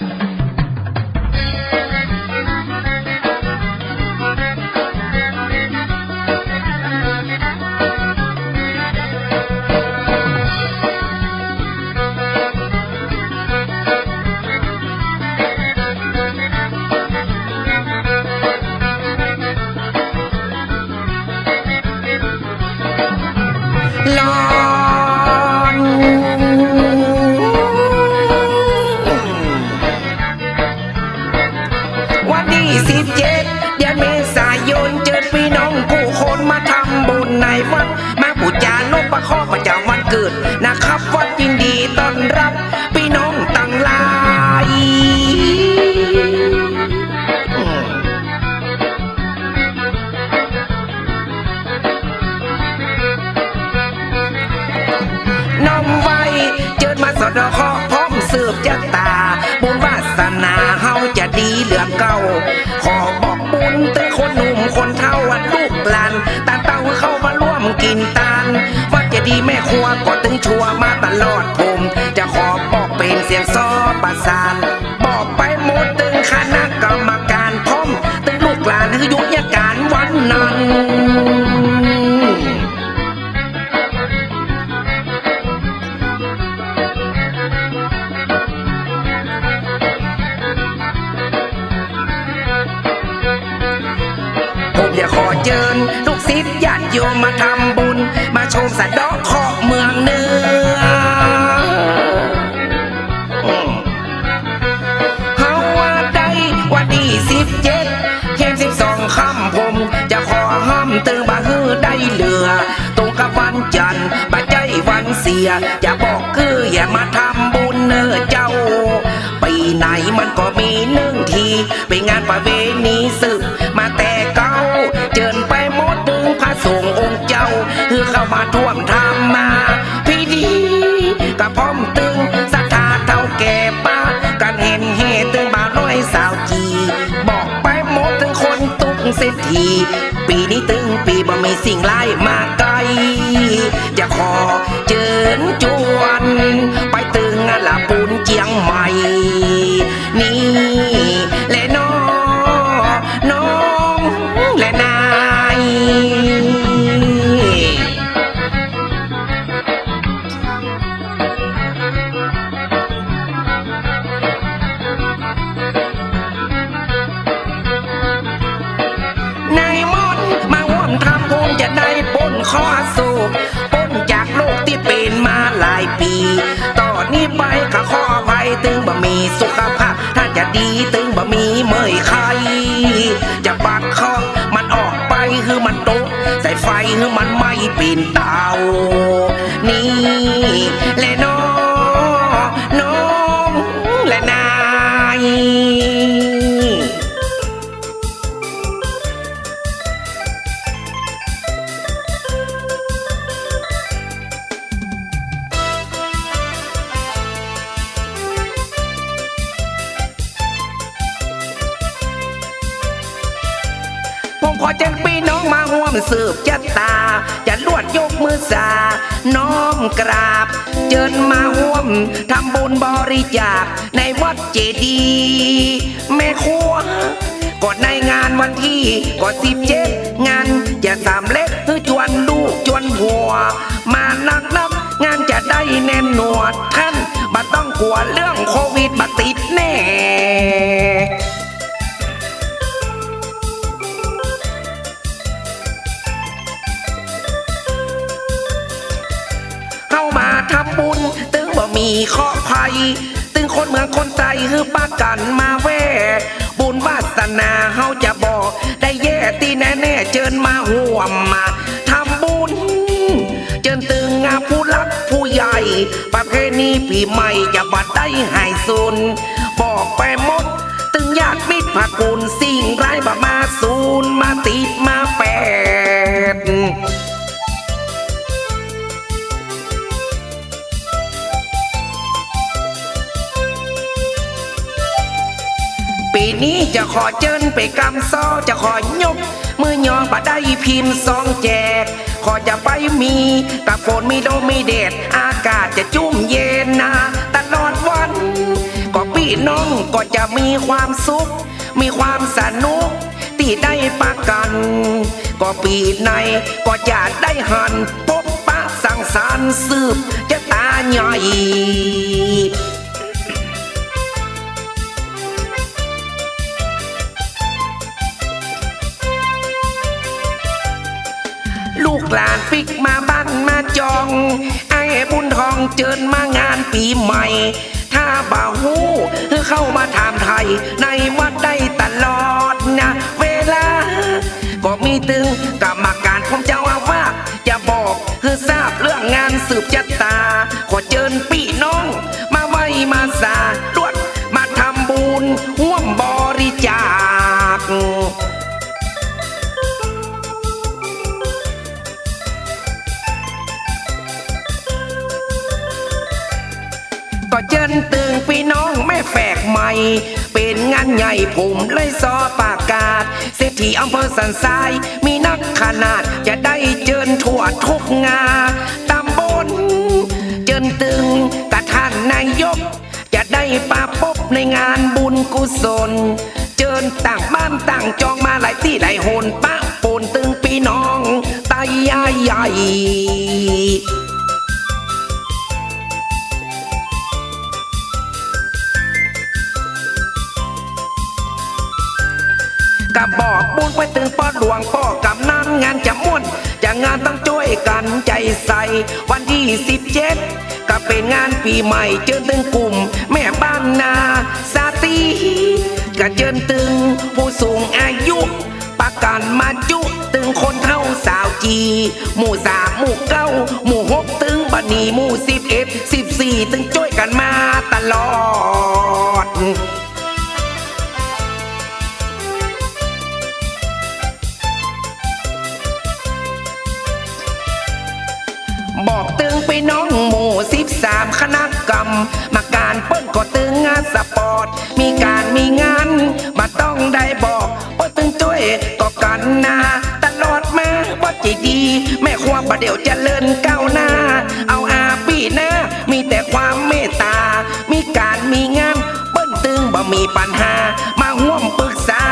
ล นะครับวัดยินดีต้อนรับพี่น้องต่างหลายน้องไว้เจิดมาสดคอพร้อมสืบจะตา บุญวาสนาเฮาจะดีเหลือเก่า ขอบอกบุญเตือคนหนุ่มคนเท่าอันลูกหลานตาเต้าเข้ามาร่วมกินตาน ดีแม่ครัวก็ถึงชัวมาตลอดผม จะขอบอกเป็นเสียงซอประสานบอกไปหมดตึงคณะกรรมการพร้อมตึงลูกหลานคือยุทธการวันนั้นผมอยากขอเชิญลูกศิษย์ญาติโยมมาทำบุญ มาชมสะเยอย่าบอกคืออย่ามาทำบุญเนอเจ้าปีไหนมันก็มีหนึ่งทีเป็นงานประเวณีสืบมาแต่เก่าเจิญไปหมดถึงพระสงฆ์องค์เจ้า คือเข้ามาท่วมทำมาพิธีกับพร้อมตึงศรัทธาเท่าแก่ป้ากันเห็นเหตุตึงบาวน้อยสาวจีบอกไปหมดถึงคนตุกเศรษฐีปีนี้ตึงปีบ่มีสิ่งร้ายมาไกล จะขอเจิญจวน ไปตึงละปุ่น ตึงบ่มีสุขภาพ ถ้าจะดีตึงบ่มีเมื่อยไข้จะปักคอมันออกไปคือมันตกใส่ไฟคือมันไม่ปีนเตานี่และน้อง อเชิญพี่น้องมาร่วมสืบชะตา จะลวดยกมือสา น้อมกราบ เจิญมาร่วมทำบุญบริจาคในวัดเจดีย์แม่ครัวกดในงานวันที่ก็สิบเจ็ดงานจะสามเล็กเพื่อจวนลูกจวนหัว มานักนับงานจะได้แน่นหนวดท่านบัต้องกลัวเรื่องโควิดบัติดแน่ ตึงคนเมืองคนใจคือปากันมาแว่บุญวาสนาเฮาจะบอกได้แย่ตีแน่แน่เจิญมาห่วมมาทำบุญ เจิญตึงงาผู้รักผู้ใหญ่ ประเพณีปีใหม่จะบัดได้หายสุนบอกไปหมด ตึงญาติมิตรผักกุลสิ่งร้ายบ่มาสูนมาติดมาแปด นี้จะขอเจิญไปกำซ้อจะขอยก มือยองบัดได้พิมพ์ซองแจก ขอจะไปมีกับฝนมีลมมีแดดอากาศจะจุ่มเย็นนะตลอดวัน ก็ปีพี่น้องก็จะมีความสุข มีความสนุกที่ได้ปะกัน ก็ปีในก็จะได้หันพบปะสังสรรค์สืบจะตาใหญ่ ลูกหลานปิกมาบ้านมาจอง ไอ้บุญทองเจิญมางานปีใหม่ ถ้าบ่าวหูเข้ามาถามไทยในวัดได้ เป็นงานใหญ่ผมเลยซอปากกาศ เศรษฐีอำเภอสันทราย มีนักขนาดจะได้เจิญทั่วทุกงาตำบลเจินตึงกับท่านนายก จะได้ปาพบในงานบุญกุศล เจิญต่างบ้านต่างจองมาหลายที่หลายโหนปะปนตึงพี่น้องตายายใหญ่ กะบอกบุญไปถึงพ่อหลวงพ่อกำนันงานจะม่วนจะงานต้องช่วยกันใจใส่วันที่สิบเจ็ดก็เป็นงานปีใหม่เจอตึงกลุ่ม แม่บ้านนาสาตีก็เจิญตึงผู้สูงอายุ ประกันมาจุตึงคนเท่าสาวจี หมู่สามหมู่เก้าหมู่หกตึงบันนีหมู่สิบเอ็ดสิบสี่ตึงช่วยกันมาตลอด สิบสามคณะกรรมมาการเปิ้นก็ตึงงานสปอร์ต มีการมีงานมาต้องได้บอกว่าตึงช่วยก็กันนาตลอดมาว่าใจดี แม่ความประเดี๋ยวจะเจริญก้าวหน้า เอาอาปีหน้า มีแต่ความเมตตา มีการมีงาน เปิ้นตึงบ่มีปัญหา มาห่วมปรึกษา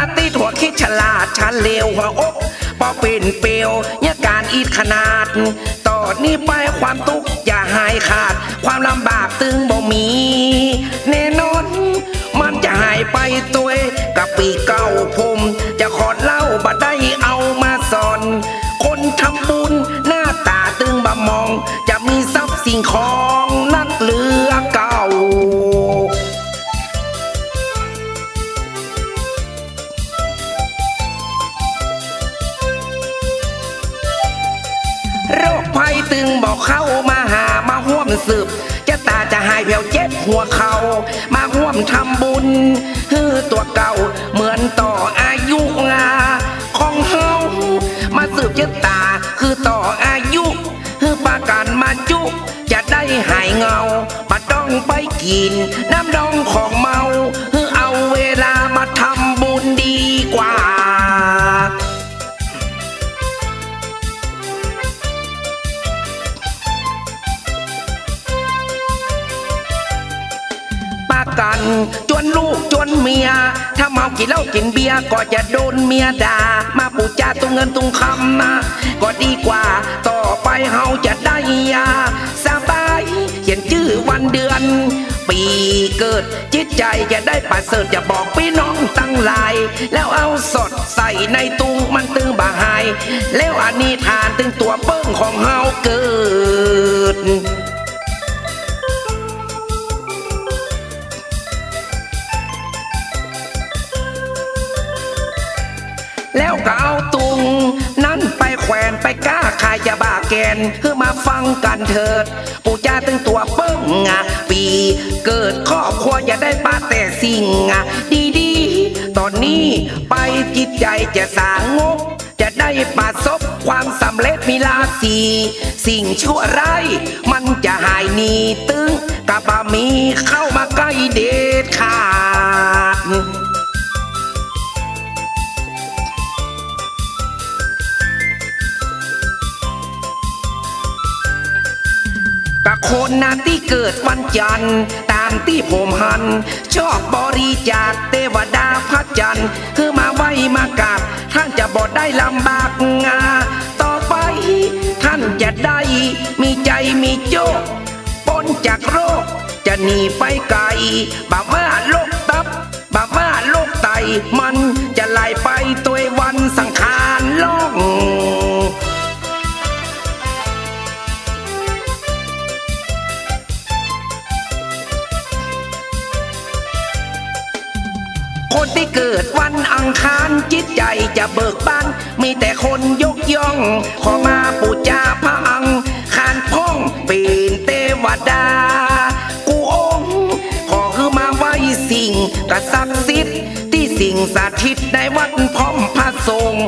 าตย์หัวคิดฉลาดชันเลวหัวอกพอเป็นเปลวเนี่ยการอีดขนาด ต่อนนี้ไปความทุกข์อย่าหายขาด ความลำบากตึงบ่มี แน่นอน มันจะหายไปตัวกับปีเก่าผม จะขอเล่าบ่ได้เอามาสอน คนทำบุญหน้าตาตึงบ่มอง จะมีทรัพย์สิ่งของ ภัยตึงบอกเข้ามาหามาห่วมสืบจะตาจะหายแผวเจ็บหัวเขา มาห่วมทำบุญฮือตัวเก่าเหมือนต่ออายุงาของเฮามาสืบจะตาคือต่ออายุฮือปากันมาจุ จะได้หายเงาปะต้องไปกิน จวนลูกจวนเมีย ถ้าเมากินเหล้ากินเบียร์ก็จะโดนเมียด่ามาปูจาตุงเงินตุงคำนะก็ดีกว่า ต่อไปเฮาจะได้ยาสบายเขียนชื่อวันเดือน ปีเกิดจิตใจจะได้ประเสริฐจะบอกพี่น้องตั้งหลาย แล้วเอาสดใส่ในตุงมันตึงบาหาย แล้วอันนี้ทานตึงตัวเปิ้งของเฮาเกิด แล้วก็เอาตุง นั้นไปแขวนไปก้าขายจะบ้าแกนคือมาฟังกันเถิด ปู่จ้าตึงตัวเปิ้งอะปีเกิดครอบครัวอย่าได้ป้าแต่สิ่งอะดีๆ ตอนนี้ไปจิตใจจะสางงกจะได้ประสบความสำเร็จมีลาสีสิ่งชั่วร้ายมันจะหายหนีตึงกับบะมีเข้ามาใกล้เด็ดขาด คนนาที่เกิดวันจันทร์ตามที่ผมหัน ชอบบริจาคเทวดาพระจันทร์คือมาไหวมากราบท่านจะบอดได้ลำบากงา ต่อไป ท่านจะได้ มีใจมีโจกพ้นจากโรค จะหนีไปไกลบบว่าโรคตับบบว่าโรคไตมันจะไหลไปตัววันสังขารล่อง ที่เกิดวันอังคารจิตใจจะเบิกบานมีแต่คนยกย่อง ขอมาปูจาพระอังคารพ่องเป็นเทวดา กูองขอคือมาไหว้สิ่งกษักดิ์สิทธิ์ที่สิ่งสถิตในวัดพร้อมพระสงฆ์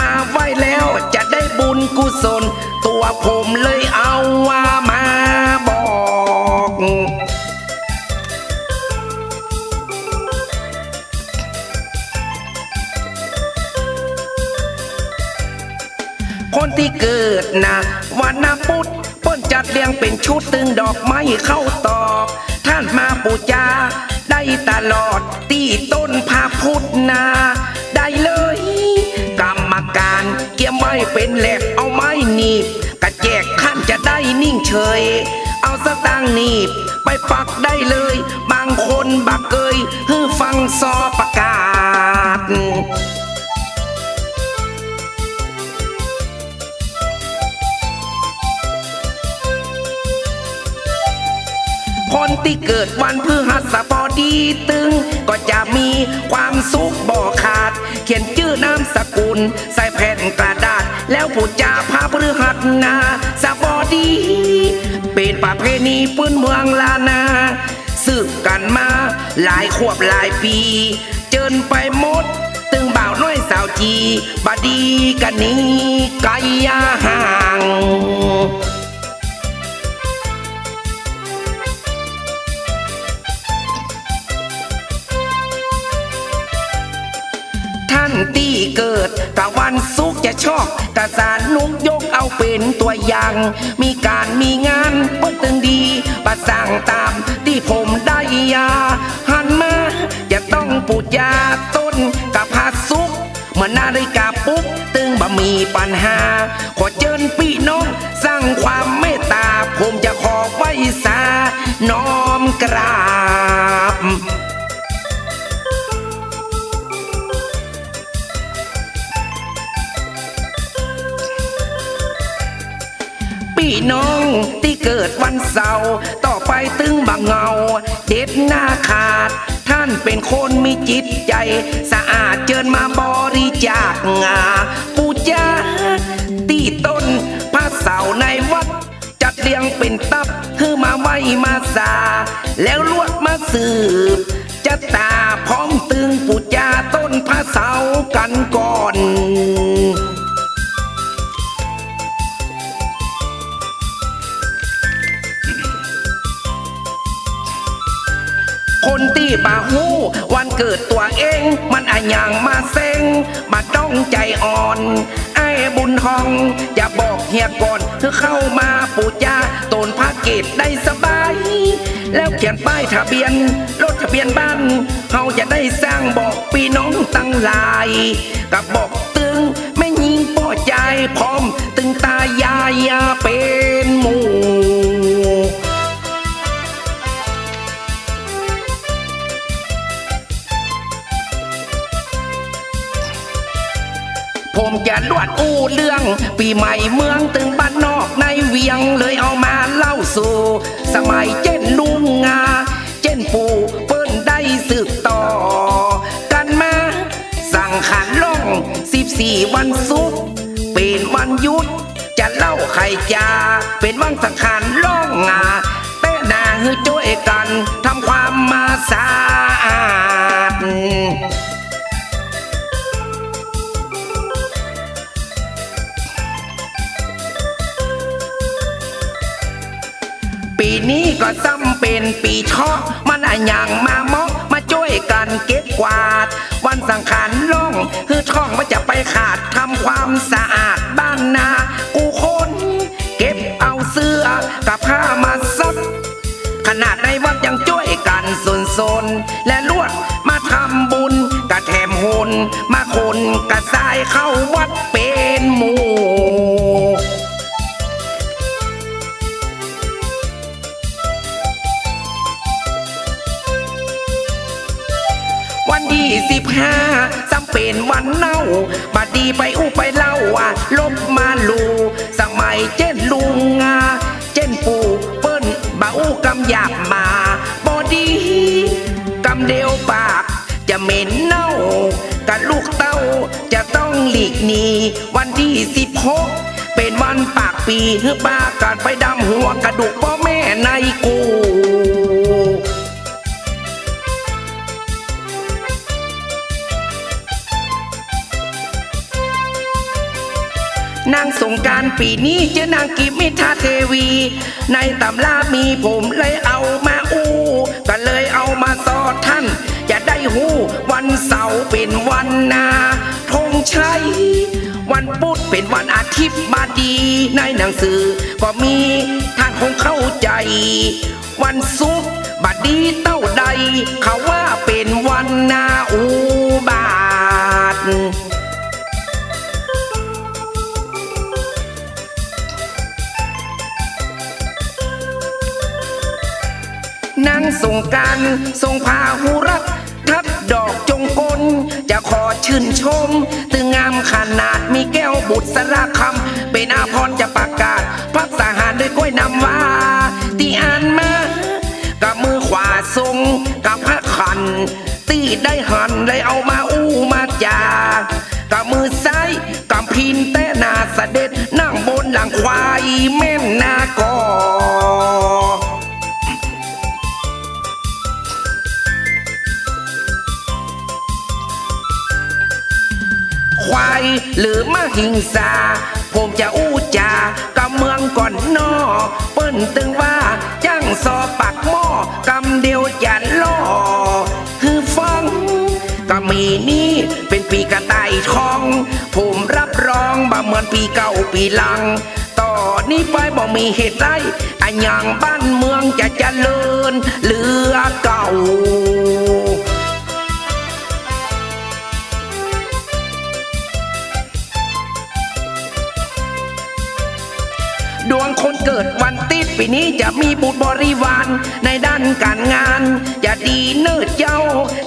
มาไหว้แล้วจะได้บุญกุศล ตัวผมเลยเอาว่า งเป็นชุดตึงดอกไม้เข้าตอกท่านมาปูจา ได้ตลอดตีต้นพาพุทธนา ได้เลย กรรมการเกี่ยมไว้เป็นแหลกเอาไม้หนีบกระแจกท่านจะได้นิ่งเฉย เอาสตางหนีบ ไปปักได้เลย บางคนบักเกยฮือฟังซอป ที่เกิดวันพฤหัสบดีตึง ก็จะมีความสุขบ่ขาด เขียนชื่อนามสกุล ใส่แผ่นกระดาษ แล้วผู้จาพาพฤหัสนาสบดี เป็นประเพณีพื้นเมืองลานาสืบกันมาหลายขวบหลายปี เจินไปหมด ตึงบ่าวน้อยสาวจีบดีกันนี้ไกลยาห่าง เกิดกะวันสุขจะชอบกะสารนุกยกเอาเป็นตัวอย่าง มีการมีงานเปิ้นตึงดี ประสั่งตามที่ผมได้ยา หันมาจะต้องปูจาต้นกับพาสุขเมื่อนนาฬิกาปุ๊บตึงบ่มีปัญหา ขอเจิญพี่น้องสร้างความเมตตา ผมจะขอไว้สาน้อมกราบ พี่น้องที่เกิดวันเสาร์ต่อไปตึงบางเงา เด็ดหน้าขาด ท่านเป็นคนมีจิตใจ สะอาดเจิญมาบริจาคงาปูจาตีต้นพระเสาในวัด จัดเรียงเป็นตับคือมาไว้มาสา แล้วลวดมาสืบจะตาพร้อมตึงปูจาต้นพระเสากันก่อน คนที่บาหูวันเกิดตัวเอง มันอะอย่างมาเซ็งมาต้องใจอ่อน ไอ้บุญทองจะบอกเฮียก่อนคือเข้ามาปูจาตนพาเกตได้สบาย แล้วเขียนป้ายทะเบียนรถทะเบียนบ้านเขาจะได้สร้างบอกพี่น้องตั้งลาย กับบอกตึงไม่ยิงป้อใจพร้อม ตึงตายายาเป็นหมู่ ผมจะลวดอู้เรื่อง ปีใหม่เมืองตึงบ้านนอกในเวียงเลยเอามาเล่าสู่ สมัยเจนลุงงา เจนปู่เปิ้นได้สืบต่อ กันมา สั่งขันล่อง14วันศุกเป็นวันยุด จะเล่าไข่จา เป็นวันสังขารล่องงาแต่นาฮือช่วยกันทำความมาสะอาด นี้ก็ซ้ำเป็นปีชอกมันอะย่างมามาะมาช่วยกันเก็บกวาด วันสังขารล่อง คือช่องว่าจะไปขาดทำความสะอาดบ้านนา กูคนเก็บเอาเสื้อกับผ้ามาซักขนาดในวัดยังช่วยกันสนสนและลวดมาทำบุญกระแถมหุนมาคนกระสายเข้าวัดเป็นหมู่ ที่สิบห้าจำเป็นวันเน่าบัดดีไปอู้ไปเล่าว่าลบมาลูสมัยเจ้นลุงงาเจ้นปู่เปิ้นบ่าอู้กำหยาบมาบอดีกำเดียวปากจะเหม็นเน่ากับลูกเต้าจะต้องหลีกหนีวันที่สิบหกเป็นวันปากปีเฮือป้าการไปดำหัวกระดูกพ่อแม่ในกู นสงการปีนี้เจอนางกิมิทาเทวี ในตำรามีผมเลยเอามาอู้ ก็เลยเอามาสอดท่าน จะได้หูวันเสาร์เป็นวันนาธงชัยวันพุธเป็นวันอาทิตย์มาดี ในหนังสือ ก็มีท่านคงเข้าใจ วันศุกร์บัดดีเต้าใด เขาว่าเป็นวันนาอุบาท นางส่งการส่งพาหุรักทับดอกจงกล จะขอชื่นชม ตึงงามขนาดมีแก้วบุตรสระคำเป็นอาพรจะประกาศพักสหารด้วยกล้วยนำว่าตีอ่านมากับมือขวาทรงกับพระขันตีได้หันเลยเอามาอู้มาจากับมือซ้ายกับพินแต่นาเสด็จนั่งบนหลังควายแม่นนากอ ควาย หรือมหิงสา ผมจะอู้จากำเมืองก่อนนอ เปิ้นตึงว่าจ้างสอปักหม้อกำเดียวจะล่อคือฟังก็มีนี่เป็นปีกระต่ายทอง ผมรับรองบ่เหมือนปีเก่าปีหลัง ต่อนี้ไปบ่มีเหตุไรอันยังบ้านเมืองจะเจริญเหลือเก่า เกิดวันติดปีนี้จะมีบุตรบริวารในด้านการงาน จะดีเนิดเย้า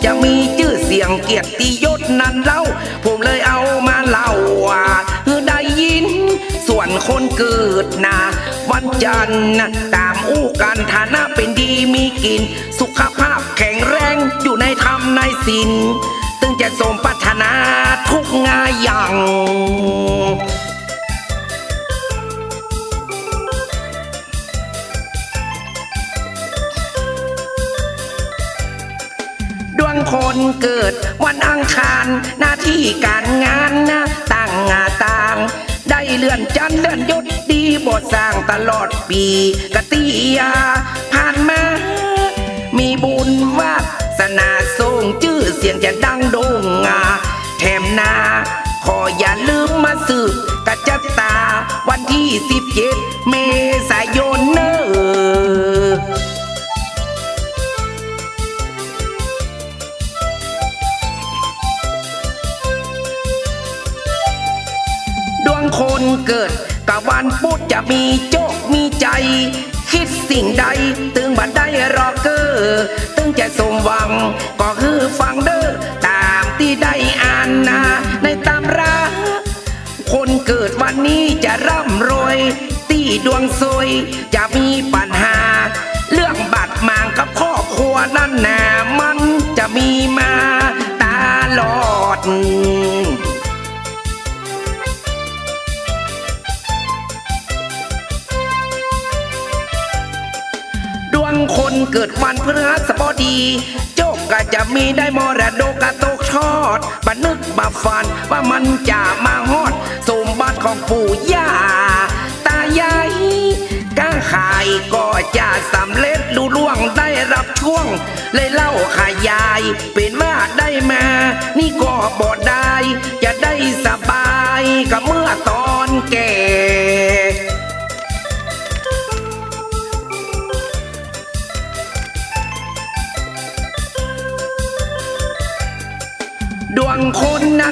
จะมีชื่อเสียงเกียรติยศนั้นเล่า ผมเลยเอามาเล่าว่าเอได้ยิน ส่วนคนเกิดนะวันจันทร์ตามอู้การฐานะเป็นดีมีกิน สุขภาพแข็งแรงอยู่ในธรรมในศีลตึงจะสมปรารถนาทุกงานอย่าง คนเกิดวันอังคารหน้าที่การงานนะต่างงาต่าง ได้เลื่อนจันเลื่อนยศดีบทสร้างตลอดปีกติยาผ่านมา มีบุญวาสนาส่งชื่อเสียงจะดังโด่งงาแถมนาขออย่าลืมมาสืบกระจัดตาวันที่สิบเจ็ดเมษายนเนอ เกิดกับวันพุธจะมีโจกมีใจ คิดสิ่งใดตึงบัดได้รอเกอร์ตึงจะสมหวัง ก็คือฟังเด้อตามที่ได้อ่านนา ในตำรา คนเกิดวันนี้จะร่ำรวยตีดวงซวยจะมีปัญหา เรื่องบัตรมางกับครอบครัวนั่นนามันจะมีมาตลอดด กิดวันพฤหัสบดี โจกก็จะมีได้มรดกกระตกทอดบันึกบัฝันว่ามันจะมาฮอดสมบัติของปู่ย่า ตายายก้าขายก็จะสำเร็จลุล่วงได้รับช่วง เลยเล่าขายาย เป็นว่าได้มา นี่ก็บอดได้ จะได้สบายกับเมื่อตอนแก่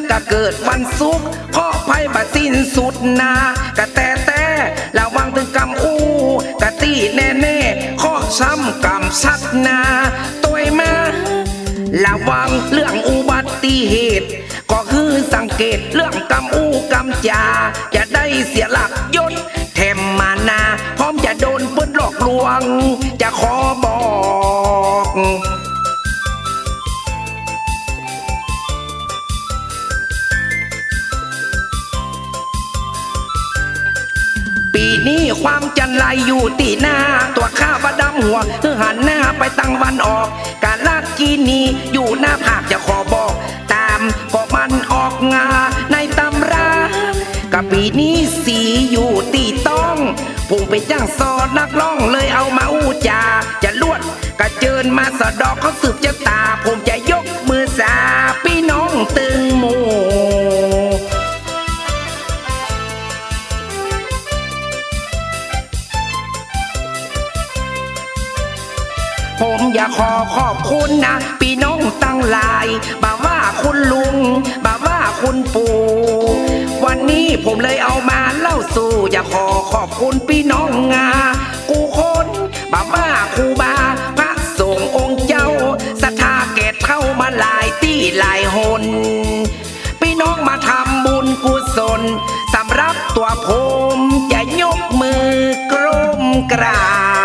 คนนะก็เกิดวันศุกร์ขอภัยบัดสิ้นสุดนากะแต่แต่ระวังถึงกำอู้กะตีแน่แน่ๆข้อช้ำกำชัดนาตัวมาระวังเรื่องอุบัติเหตุ ก็คือสังเกตเรื่องกำอู้กำจาจะได้เสียหลักยศแถมมานา พร้อมจะโดนเปิ้นหลอกลวง จะขอบอก จันไรอยู่ตีหน้า ตัวข้าบดำหัวคือหันหน้าไปตั้งวันออก การลากกีนีอยู่หน้าผากจะขอบอก ตามก็มันออกงาในตำรากับปีนี้สีอยู่ตีต้องผมไปจ้างซอนักร้องเลยเอามาอู้จา จะลวดกระเจิญมาสะดอกเขาสืบจะตา ผมจะยกมือสาพี่น้องตึงหมู ผมอยากขอขอบคุณนะ พี่น้องตั้งหลายบ่าว่าคุณลุงบ่าว่าคุณปู่วันนี้ผมเลยเอามาเล่าสู่อยากขอขอบคุณพี่น้องงากูคนบ่าว่าครูบาพระสงฆ์องค์เจ้าศรัทธาเกตเข้ามาหลายที่หลายหนพี่น้องมาทำบุญกุศลสำหรับตัวผมจะยกมือกรมกราบ